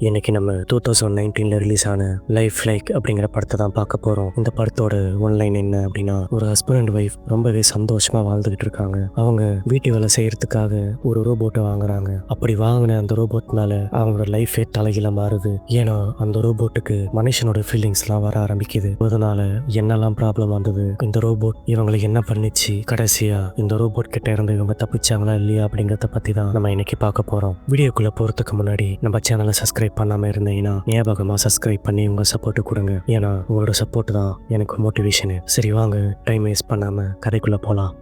இன்னைக்கு நம்ம two thousand நைன்டீனில் ரிலீஸ் ஆன லைஃப் லைக் அப்படிங்கிற படத்தை தான் பார்க்க போகிறோம் இந்த படத்தோட ஒன்லைன் என்ன அப்படின்னா ஒரு ஹஸ்பண்ட் அண்ட் ஒய்ஃப் ரொம்பவே சந்தோஷமாக வாழ்ந்துகிட்டு இருக்காங்க. அவங்க வீட்டு வேலை செய்யறதுக்காக ஒரு ரோபோட்டை வாங்குறாங்க. அப்படி வாங்கின அந்த ரோபோட்னால அவங்களோட லைஃபே தலைகீழ மாறுது. ஏன்னா அந்த ரோபோட்டுக்கு மனுஷனோட ஃபீலிங்ஸ்லாம் வர ஆரம்பிக்குது. அதனால என்னெல்லாம் ப்ராப்ளம் வந்தது? இந்த ரோபோட் இவங்களை என்ன பண்ணிச்சு? கடைசியா இந்த ரோபோட் கிட்ட இருந்து இவங்க தப்பிச்சாங்களா இல்லையா அப்படிங்கிறத பத்தி தான் நம்ம இன்னைக்கு பார்க்க போறோம். வீடியோக்குள்ள போறதுக்கு முன்னாடி நம்ம சேனலை சப்ஸ்கிரைப் பண்ணாம இருந்தீங்கன்னா ஞாபகமாக சப்ஸ்கிரைப் பண்ணி உங்க சப்போர்ட் கொடுங்க. ஏன்னா உங்களோட சப்போர்ட் தான் எனக்கு மோட்டிவேஷனு சரி வாங்க டைம் வேஸ்ட் பண்ணாம கதைக்குள்ள போலாம்.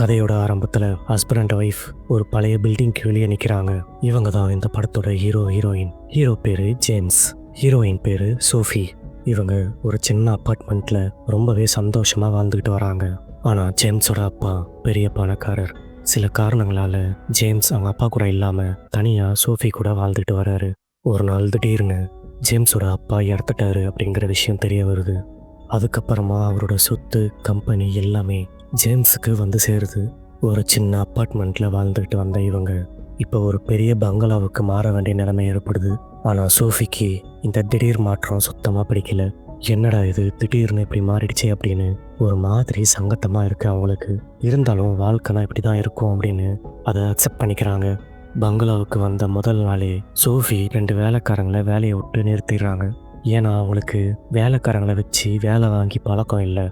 கதையோட ஆரம்பத்தில் ஹஸ்பண்ட் அண்ட் ஒய்ஃப் ஒரு பழைய பில்டிங்க்கு வெளியே நிற்கிறாங்க இவங்க தான் இந்த படத்தோட ஹீரோ ஹீரோயின் ஹீரோ பேரு ஜேம்ஸ். ஹீரோயின் பேரு சோஃபி. இவங்க ஒரு சின்ன அப்பார்ட்மெண்ட்ல ரொம்பவே சந்தோஷமா வாழ்ந்துக்கிட்டு வராங்க. ஆனா ஜேம்ஸோட அப்பா பெரிய பணக்காரர் சில காரணங்களால ஜேம்ஸ் அவங்க அப்பா கூட இல்லாம தனியா சோஃபி கூட வாழ்ந்துட்டு வராரு. ஒரு நாள் திடீர்னு ஜேம்ஸோட அப்பா இறந்துட்டாரு அப்படிங்கிற விஷயம் தெரிய வருது. அதுக்கப்புறமா அவரோட சொத்து கம்பெனி எல்லாமே ஜேம்ஸுக்கு வந்து சேருது. ஒரு சின்ன அப்பார்ட்மெண்ட்டில் வாழ்ந்துக்கிட்டு வந்த இவங்க இப்போ ஒரு பெரிய பங்களாவுக்கு மாற வேண்டிய நிலைமை ஏற்படுது. ஆனால் சோஃபிக்கு இந்த திடீர் மாற்றம் சுத்தமாக பிடிக்கல. என்னடா இது திடீர்னு இப்படி மாறிடுச்சே அப்படின்னு ஒரு மாதிரி சங்கத்தமாக இருக்கு அவங்களுக்கு. இருந்தாலும் வாழ்க்கைனா இப்படி தான் இருக்கும் அப்படின்னு அதை அக்செப்ட் பண்ணிக்கிறாங்க. பங்களாவுக்கு வந்த முதல் நாளே சோஃபி ரெண்டு வேலைக்காரங்களை வேலையை விட்டு நிறுத்திடுறாங்க. ஏன்னா அவங்களுக்கு வேலைக்காரங்களை வச்சு வேலை வாங்கி பழக்கம் இல்லை.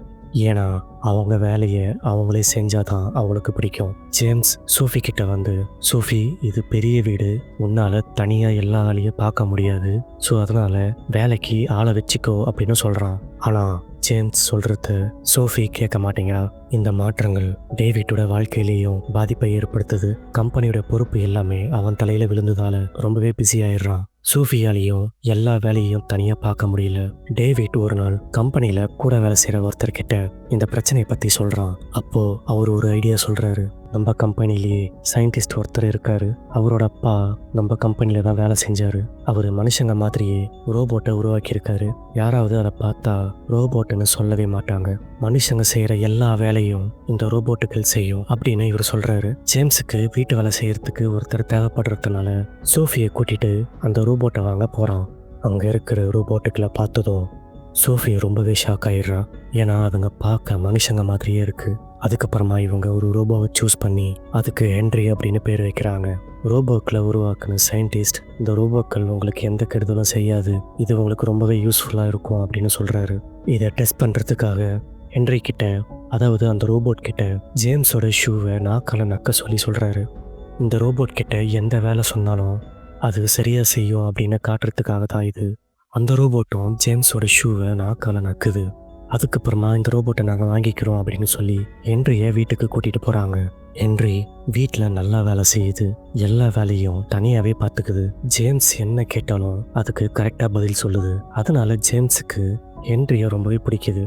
ஏன்னா அவங்க வேலையை அவங்களே செஞ்சாதான் அவங்களுக்கு பிடிக்கும். ஜேம்ஸ் சோஃபி கிட்ட வந்து சோஃபி இது பெரிய வீடு. உன்னால தனியா எல்லா வேலையும் பார்க்க முடியாது. ஸோ அதனால வேலைக்கு ஆளை வச்சுக்கோ அப்படின்னு சொல்றான். ஆனா ஜேம்ஸ் சொல்கிறது சோஃபி கேட்க மாட்டேங்கிறா. இந்த மாற்றங்கள் டேவிட்டோட வாழ்க்கையிலேயும் பாதிப்பை ஏற்படுத்துது. கம்பெனியோட பொறுப்பு எல்லாமே அவன் தலையில விழுந்ததால ரொம்பவே பிஸி ஆயிடுறான். சூஃபியாலையும் எல்லா வேலையையும் தனியாக பார்க்க முடியல. டேவிட் ஒரு நாள் கம்பெனியில் கூட வேலை செய்கிற ஒருத்தர்கிட்ட இந்த பிரச்சனையை பற்றி சொல்கிறான் அப்போது அவர் ஒரு ஐடியா சொல்கிறாரு நம்ம கம்பெனிலேயே சயின்டிஸ்ட் ஒருத்தர் இருக்காரு. அவரோட அப்பா நம்ம கம்பெனியில் தான் வேலை செஞ்சாரு. அவர் மனுஷங்க மாதிரியே ரோபோட்டை உருவாக்கியிருக்காரு. யாராவது அதை பார்த்தா ரோபோட்டுன்னு சொல்லவே மாட்டாங்க. மனுஷங்க செய்கிற எல்லா வேலையும் இந்த ரோபோட்டுகள் செய்யும் அப்படின்னு இவர் சொல்கிறாரு ஜேம்ஸுக்கு வீட்டு வேலை செய்யறதுக்கு ஒருத்தர் தேவைப்படுறதுனால சோஃபியை கூட்டிட்டு அந்த ரோபோட்டை வாங்க போகிறான் அங்கே இருக்கிற ரோபோட்டுக்களை பார்த்ததும் சோஃபி ரொம்பவே ஷாக் ஆயிடுறா. ஏன்னா அதுங்க பார்க்க மனுஷங்க மாதிரியே இருக்கு. அதுக்கப்புறமா இவங்க ஒரு ரோபோவை சூஸ் பண்ணி அதுக்கு ஹென்ரி அப்படின்னு பேர் வைக்கிறாங்க. ரோபோக்களை உருவாக்குன சயின்டிஸ்ட் இந்த ரோபோக்கள் உங்களுக்கு எந்த கெடுதலும் செய்யாது. இது உங்களுக்கு ரொம்பவே யூஸ்ஃபுல்லாக இருக்கும் அப்படின்னு சொல்கிறாரு இதை டெஸ்ட் பண்ணுறதுக்காக ஹென்ரி கிட்ட அதாவது அந்த ரோபோட் கிட்ட ஜேம்ஸோட ஷூவை நாக்கால நக்க சொல்லி சொல்கிறாரு இந்த ரோபோட் கிட்ட எந்த வேலை சொன்னாலும் அது சரியாக செய்யும் அப்படின்னு காட்டுறதுக்காக தான் இது. அந்த ரோபோட்டும் ஜேம்ஸோட ஷூவை நாக்கால் நக்குது. அதுக்கப்புறமா இந்த ரோபோட்டை நாங்கள் வாங்கிக்கிறோம் அப்படின்னு சொல்லி ஹென்ரியை வீட்டுக்கு கூட்டிகிட்டு போகிறாங்க ஹென்றி வீட்டில் நல்லா வேலை செய்யுது. எல்லா வேலையும் தனியாகவே பார்த்துக்குது ஜேம்ஸ் என்ன கேட்டாலும் அதுக்கு கரெக்டாக பதில் சொல்லுது. அதனால ஜேம்ஸுக்கு ஹென்ரியை ரொம்பவே பிடிக்குது.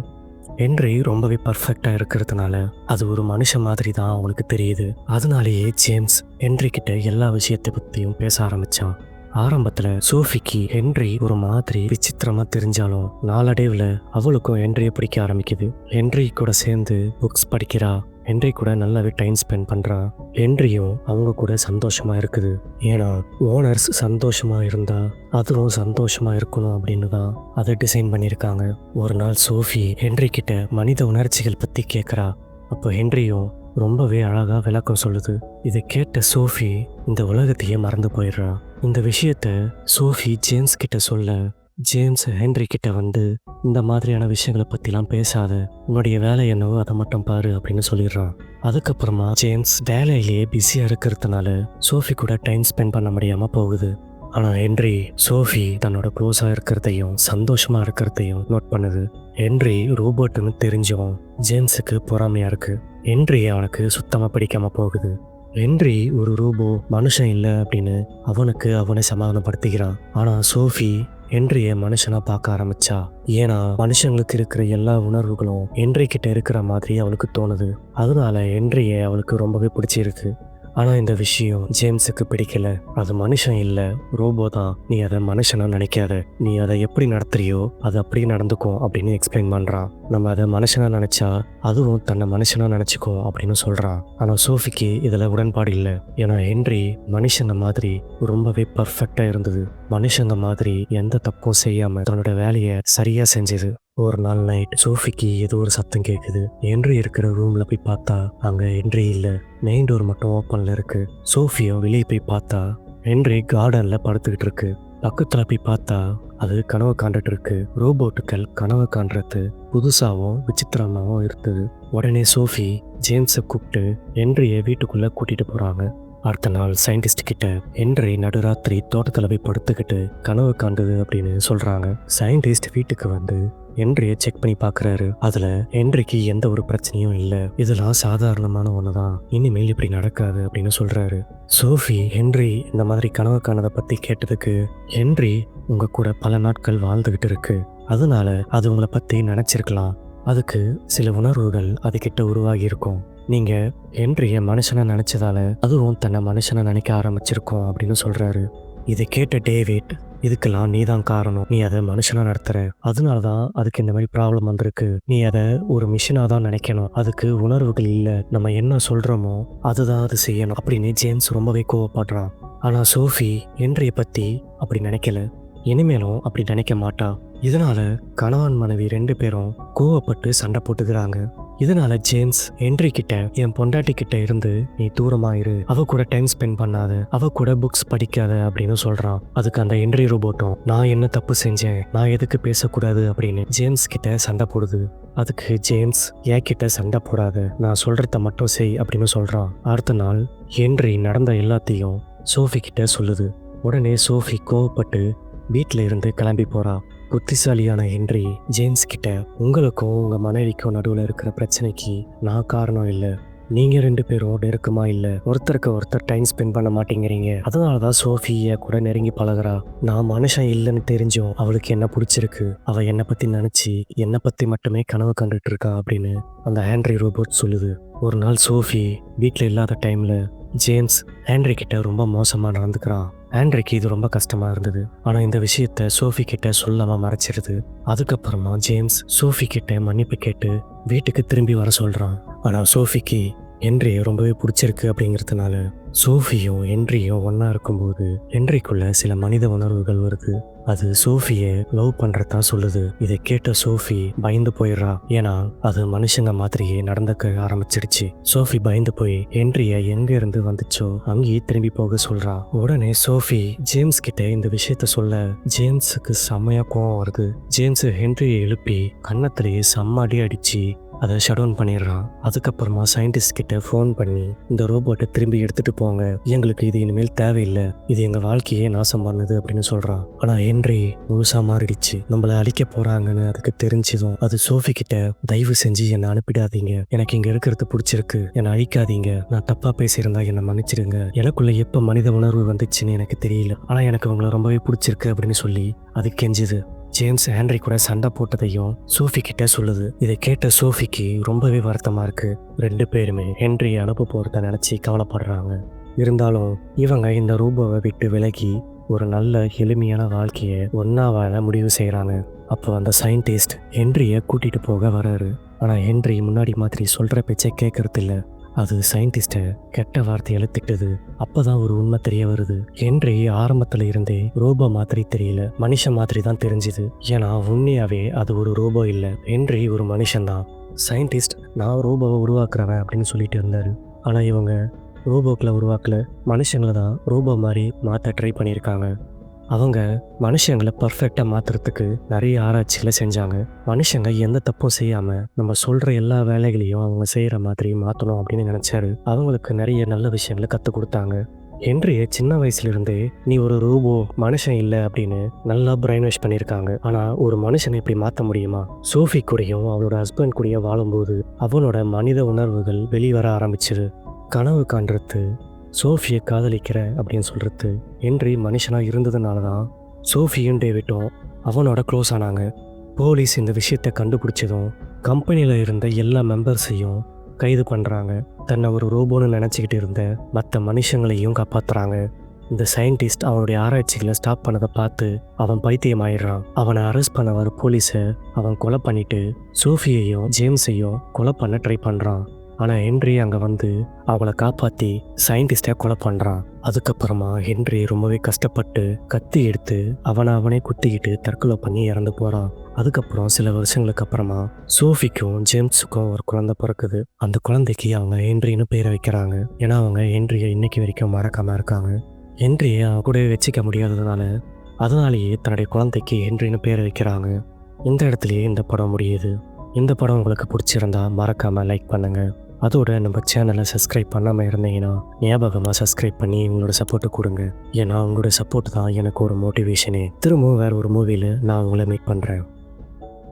ஹென்றி ரொம்பவே பர்ஃபெக்டாக இருக்கிறதுனால அது ஒரு மனுஷன் மாதிரி தான் அவங்களுக்கு தெரியுது. அதனாலேயே ஜேம்ஸ் ஹென்றி கிட்ட எல்லா விஷயத்தை பற்றியும் பேச ஆரம்பித்தான் ஆரம்பத்தில் சோஃபிக்கு ஹென்றி ஒரு மாதிரி விசித்திரமா தெரிஞ்சாலும் நாளடைவில் அவளுக்கும் ஹென்ரியை பிடிக்க ஆரம்பிக்குது. ஹென்றி கூட சேர்ந்து புக்ஸ் படிக்கிறா. ஹென்றி கூட நல்லாவே டைம் ஸ்பெண்ட் பண்ணுறா ஹென்ரியும் அவங்க கூட சந்தோஷமா இருக்குது. ஏன்னா ஓனர்ஸ் சந்தோஷமா இருந்தா அதுவும் சந்தோஷமா இருக்கணும் அப்படின்னு தான் அதை டிசைன் பண்ணியிருக்காங்க. ஒரு நாள் சோஃபி ஹென்றி கிட்ட மனித உணர்ச்சிகள் பற்றி கேட்குறா அப்போ ஹென்ரியும் ரொம்பவே அழகாக விளக்கம் சொல்லுது. இதை கேட்ட சோஃபி இந்த உலகத்தையே மறந்து போயிடுறான் இந்த விஷயத்த சோஃபி ஜேம்ஸ் கிட்ட சொல்ல ஜேம்ஸ் ஹென்ரி கிட்ட வந்து இந்த மாதிரியான விஷயங்களை பற்றிலாம் பேசாத உன்னுடைய வேலை என்னவோ அதை மட்டும் பாரு அப்படின்னு சொல்லிடுறான் அதுக்கப்புறமா ஜேம்ஸ் வேலையிலேயே பிஸியாக இருக்கிறதுனால சோஃபி கூட டைம் ஸ்பெண்ட் பண்ண முடியாமல் போகுது. ஆனால் ஹென்றி சோஃபி தன்னோட க்ளோஸாக இருக்கிறதையும் சந்தோஷமாக இருக்கிறதையும் நோட் பண்ணுது. ஹென்றி ரோபோட்டுன்னு தெரிஞ்சவன் ஜேம்ஸுக்கு பொறாமையாக இருக்குது ஹென்றி அவனுக்கு சுத்தமாக பிடிக்காமல் போகுது. ஹென்றி ஒரு ரோபோ மனுஷன் இல்லை அப்படின்னு அவனுக்கு அவனை சமாதானப்படுத்திக்கிறான். ஆனால் சோஃபி ஹென்ரியை மனுஷனாக பார்க்க ஆரம்பிச்சா. ஏன்னா மனுஷங்களுக்கு இருக்கிற எல்லா உணர்வுகளும் ஹென்றி கிட்ட இருக்கிற மாதிரி அவளுக்கு தோணுது. அதனால ஹென்ரியை அவளுக்கு ரொம்பவே பிடிச்சிருக்கு. ஆனால் இந்த விஷயம் ஜேம்ஸுக்கு பிடிக்கல. அது மனுஷன் இல்லை. ரோபோ தான். நீ அதை மனுஷனாக நினைக்காத. நீ அதை எப்படி நடத்துறியோ அது அப்படியே நடந்துக்கும் அப்படின்னு எக்ஸ்பிளைன் பண்ணுறான் நம்ம அதை மனுஷனாக நினச்சா அதுவும் தன்னை மனுஷனாக நினச்சிக்கும் அப்படின்னு சொல்கிறான் ஆனால் சோஃபிக்கு இதில் உடன்பாடு இல்லை. ஏன்னா ஹென்றி மனுஷங்க மாதிரி ரொம்பவே பர்ஃபெக்டாக இருந்தது. மனுஷங்க மாதிரி எந்த தப்பும் செய்யாமல் தன்னோட வேலையை சரியாக செஞ்சது. ஒரு நாள் நைட் சோஃபிக்கு ஏதோ ஒரு சத்தம் கேட்குது என்று இருக்கிற ரூம்ல போய் பார்த்தா அங்க என்ட்ரி இல்லை. மெயின் டோர் மட்டும் ஓப்பன்ல இருக்கு. சோஃபியோ வெளியே போய் பார்த்தா ஹென்றி கார்டன்ல படுத்துக்கிட்டு இருக்கு. பக்கத்துல போய் பார்த்தா அது கனவு காண்டுட்டு இருக்கு. ரோபோட்டுகள் கனவு காண்றது புதுசாகவும் விசித்திரமாகவும் இருக்குது. உடனே சோஃபி ஜேம்ஸை கூப்பிட்டு ஹென்ரியை வீட்டுக்குள்ள கூட்டிட்டு போறாங்க. அடுத்த நாள் சயின்டிஸ்ட் கிட்ட என்ட்ரி நடுராத்திரி தோட்டத்தில் போய் படுத்துக்கிட்டு கனவு காண்டுது அப்படின்னு சொல்றாங்க. சயின்டிஸ்ட் வீட்டுக்கு வந்து ஹென்ரியை செக் பண்ணி பார்க்குறாரு அதில் ஹென்ரிக்கு எந்த ஒரு பிரச்சனையும் இல்லை. இதெல்லாம் சாதாரணமான ஒன்று தான் இனிமேல் இப்படி நடக்காது அப்படின்னு சொல்கிறாரு சோஃபி ஹென்றி இந்த மாதிரி கனவு காணதை பற்றி கேட்டதுக்கு ஹென்றி உங்கள் கூட பல நாட்கள் வாழ்ந்துக்கிட்டு இருக்கு. அதனால அது உங்களை பற்றி நினச்சிருக்கலாம். அதுக்கு சில உணர்வுகள் அதுக்கிட்ட உருவாகி இருக்கும். நீங்கள் ஹென்ரிய மனுஷனை நினச்சதால அதுவும் தன்னை மனுஷனை நினைக்க ஆரம்பிச்சிருக்கோம் அப்படின்னு சொல்கிறாரு இதை கேட்ட டேவிட் இதுக்கெல்லாம் நீ தான் காரணம். நீ அதை மனுஷனா நடத்துற. அதனால தான் அதுக்கு இந்த மாதிரி ப்ராப்ளம் வந்திருக்கு. நீ அதை ஒரு மிஷினாக தான் நினைக்கணும். அதுக்கு உணர்வுகள் இல்லை. நம்ம என்ன சொல்கிறோமோ அதுதான் அது செய்யணும் அப்படின்னு ஜேம்ஸ் ரொம்பவே கோவப்படுறான். ஆனால் சோஃபி என்றைய பற்றி அப்படி நினைக்கல? இனிமேலும் அப்படி நினைக்க மாட்டா. இதனால கணவன் மனைவி ரெண்டு பேரும் கோவப்பட்டு சண்டை போட்டுக்கிறாங்க. இதனால ஜேம்ஸ் ஹென்றி கிட்ட என் பொண்டாட்டி கிட்ட இருந்து நீ தூரமாயிரு அவ கூட டைம் ஸ்பெண்ட் பண்ணாத. அவ கூட புக்ஸ் படிக்காத அப்படின்னு சொல்றான். அதுக்கு அந்த ஹென்றி ரோபோட்டும் நான் என்ன தப்பு செஞ்சேன்? நான் எதுக்கு பேசக்கூடாது? அப்படின்னு ஜேம்ஸ் கிட்ட சண்டை போடுது. அதுக்கு ஜேம்ஸ் ஏன் கிட்ட சண்டை போடாத. நான் சொல்றத மட்டும் செய் அப்படின்னு சொல்றான். அடுத்த நாள் ஹென்றி நடந்த எல்லாத்தையும் சோஃபி கிட்ட சொல்லுது. உடனே சோஃபி கோவப்பட்டு வீட்டில் இருந்து கிளம்பி போறா. புத்திசாலியான ஹென்றி ஜேம்ஸ் கிட்ட உங்களுக்கும் உங்க மனைவிக்கும் நடுவில் இருக்கிற பிரச்சனைக்கு நான் காரணம் இல்லை. நீங்க ரெண்டு பேரும் நெருக்கமா இல்ல? ஒருத்தருக்கு ஒருத்தர் டைம் ஸ்பெண்ட் பண்ண மாட்டேங்கிறீங்க. அதனாலதான் சோஃபிய கூட நெருங்கி பழகுறா. நான் மனுஷன் இல்லைன்னு தெரிஞ்சும் அவளுக்கு என்ன பிடிச்சிருக்கு? அவ என்னை பத்தி நினைச்சு என்னை பத்தி மட்டுமே கனவு கண்டுட்டு இருக்கா? அப்படின்னு அந்த ஆண்ட்ரி ரோபோட் சொல்லுது. ஒரு நாள் சோஃபி வீட்டில் இல்லாத டைம்ல ஜேம்ஸ் ஹேண்ட்ரி கிட்ட ரொம்ப மோசமாக நடந்துக்கிறான். ஆண்ட்ரிக்கு இது ரொம்ப கஷ்டமாக இருந்தது. ஆனால் இந்த விஷயத்த சோஃபி கிட்ட சொல்லாமல் மறைச்சிருது. அதுக்கப்புறமா ஜேம்ஸ் சோஃபி கிட்ட மன்னிப்பு கேட்டு வீட்டுக்கு திரும்பி வர சொல்கிறான் ஆனால் சோஃபிக்கு ஹென்ரியை ரொம்பவே பிடிச்சிருக்கு அப்படிங்கிறதுனால சோஃபியும் என்றியும் ஒன்றா இருக்கும்போது ஹென்ரிக்குள்ள சில மனித உணர்வுகள் வருது. அது சோஃபியை லவ் பண்ணுறதா சொல்லுது. இதை கேட்ட சோஃபி பயந்து போயிடுறா. ஏன்னா அது மனுஷங்க மாதிரியே நடந்துக்க ஆரம்பிச்சிடுச்சு. சோஃபி பயந்து போய் என்றிய எங்க இருந்து வந்துச்சோ அங்கேயே திரும்பி போக சொல்றா. உடனே சோஃபி ஜேம்ஸ் கிட்ட இந்த விஷயத்த சொல்ல ஜேம்ஸுக்கு செம்மையா கோவம் வருது. ஜேம்ஸ் ஹென்ரியை எழுப்பி கன்னத்திலேயே செம்ம அடி அடிச்சு அதை ஷட் டவுன் பண்ணிடுறான். அதுக்கப்புறமா சயின்டிஸ்ட் கிட்ட ஃபோன் பண்ணி இந்த ரோபோட்டை திரும்பி எடுத்துட்டு போங்க. எங்களுக்கு இது இனிமேல் தேவையில்லை. இது எங்க வாழ்க்கையே நாசம் பண்ணுது அப்படின்னு சொல்றான். ஆனா ஹென்றி முழுசா மாறிடுச்சு. நம்மள அழிக்க போறாங்கன்னு அதுக்கு தெரிஞ்சதும் அது சோஃபி கிட்ட தயவு செஞ்சு என்னை அனுப்பிடாதீங்க. எனக்கு இங்க இருக்கிறது பிடிச்சிருக்கு. என்னை அழிக்காதீங்க. நான் தப்பா பேசியிருந்தா என்னை மன்னிச்சிடுங்க. எனக்குள்ள எப்ப மனித உணர்வு வந்துச்சுன்னு எனக்கு தெரியல. ஆனா எனக்கு உங்களை ரொம்பவே பிடிச்சிருக்கு அப்படின்னு சொல்லி அது கெஞ்சுது. ஜேம்ஸ் ஹேண்ட்ரி கூட சண்டை போட்டதையும் சோஃபி கிட்ட சொல்லுது. இதை கேட்ட சோஃபிக்கு ரொம்பவே வருத்தமா இருக்கு. ரெண்டு பேருமே ஹென்ரி அனுப்ப போறத நினைச்சு கவலைப்படுறாங்க. இருந்தாலும் இவங்க இந்த ரூபாவை விட்டு விலகி ஒரு நல்ல எளிமையான வாழ்க்கையை ஒன்னா வாழ முடிவு செய்கிறாங்க அப்போ அந்த சயின்டிஸ்ட் ஹென்ரியை கூட்டிட்டு போக வராரு ஆனால் ஹென்றி முன்னாடி மாதிரி சொல்கிற பேச்சை கேட்கறது இல்லை அது சயின்டிஸ்ட்டை கெட்ட வார்த்தையால திட்டுது அப்பதான் ஒரு உண்மை தெரிய வருது. ஹென்றி ஆரம்பத்துல இருந்தே ரோபோ மாதிரி தெரியல. மனுஷன் மாதிரி தான் தெரிஞ்சுது. ஏன்னா உண்மையாவே அது ஒரு ரோபோ இல்லை. ஹென்றி ஒரு மனுஷன்தான் சயின்டிஸ்ட் நான் ரோபோவை உருவாக்குறவன் அப்படின்னு சொல்லிட்டு இருந்தாரு. ஆனால் இவங்க ரோபோக்களை உருவாக்கல. மனுஷங்களை தான் ரோபோ மாதிரி மாற்ற ட்ரை பண்ணியிருக்காங்க. அவங்க மனுஷங்களை பர்ஃபெக்டாக மாற்றுறதுக்கு நிறைய ஆராய்ச்சிகளை செஞ்சாங்க. மனுஷங்க எந்த தப்பும் செய்யாமல் நம்ம சொல்கிற எல்லா வேலைகளையும் அவங்க செய்கிற மாதிரி மாற்றணும் அப்படின்னு நினச்சாரு. அவங்களுக்கு நிறைய நல்ல விஷயங்களை கற்றுக் கொடுத்தாங்க. ஹென்ரிய சின்ன வயசுலேருந்தே நீ ஒரு ரூபோ மனுஷன் இல்லை அப்படின்னு நல்லா பிரைன் வாஷ் பண்ணியிருக்காங்க ஆனால் ஒரு மனுஷனை இப்படி மாற்ற முடியுமா? சோஃபி கூடயும் அவளோட ஹஸ்பண்ட் கூடயும் வாழும்போது அவனோட மனித உணர்வுகள் வெளிவர ஆரம்பிச்சிரு கனவு காண்றது சோஃபியை காதலிக்கிற அப்படின்னு சொல்கிறது ஹென்றி மனுஷனாக இருந்ததுனால தான் சோஃபியும் டேவிட்டும் அவனோட க்ளோஸ் ஆனாங்க. போலீஸ் இந்த விஷயத்தை கண்டுபிடிச்சதும் கம்பெனியில் இருந்த எல்லா மெம்பர்ஸையும் கைது பண்ணுறாங்க தன்னை ஒரு ரோபோன்னு நினச்சிக்கிட்டு இருந்த மற்ற மனுஷங்களையும் காப்பாற்றுறாங்க இந்த சயின்டிஸ்ட் அவனுடைய ஆராய்ச்சிகளை ஸ்டாப் பண்ணதை பார்த்து அவன் பைத்தியம் ஆயிடுறான் அவனை அரெஸ்ட் பண்ண வர போலீஸை அவன் கொலை பண்ணிட்டு சோஃபியையும் ஜேம்ஸையும் கொலை பண்ண ட்ரை பண்ணுறான் ஆனால் ஹென்றி அங்கே வந்து அவங்கள காப்பாற்றி சயின்டிஸ்டை கொலை பண்ணுறான் அதுக்கப்புறமா ஹென்றி ரொம்பவே கஷ்டப்பட்டு கத்தி எடுத்து அவனை அவனே குத்திக்கிட்டு தற்கொலை பண்ணி இறந்து போகிறான் அதுக்கப்புறம் சில வருஷங்களுக்கு அப்புறமா சோஃபிக்கும் ஜேம்ஸுக்கும் ஒரு குழந்தை பிறக்குது. அந்த குழந்தைக்கு அவங்க ஹென்ரின்னு பேரை வைக்கிறாங்க. ஏன்னா அவங்க ஹென்ரியை இன்னைக்கு வரைக்கும் மறக்காமல் இருக்காங்க. ஹென்ரியை அவன் கூடவே வச்சுக்க முடியாததுனால அதனாலேயே தன்னுடைய குழந்தைக்கு ஹென்ரின்னு பேரை வைக்கிறாங்க. இந்த இடத்துலையே இந்த படம் முடியுது. இந்த படம் உங்களுக்கு பிடிச்சிருந்தா மறக்காமல் லைக் பண்ணுங்கள் அதோட நம்ம சேனலை சப்ஸ்கிரைப் பண்ணாமல் இருந்தீங்கன்னா ஞாபகமாக சப்ஸ்கிரைப் பண்ணி உங்களோட சப்போர்ட்டை கொடுங்க. ஏன்னா உங்களோட சப்போர்ட் தான் எனக்கு ஒரு மோட்டிவேஷனே திரும்பவும் வேற ஒரு மூவியில் நான் உங்களை மீட் பண்ணுறேன்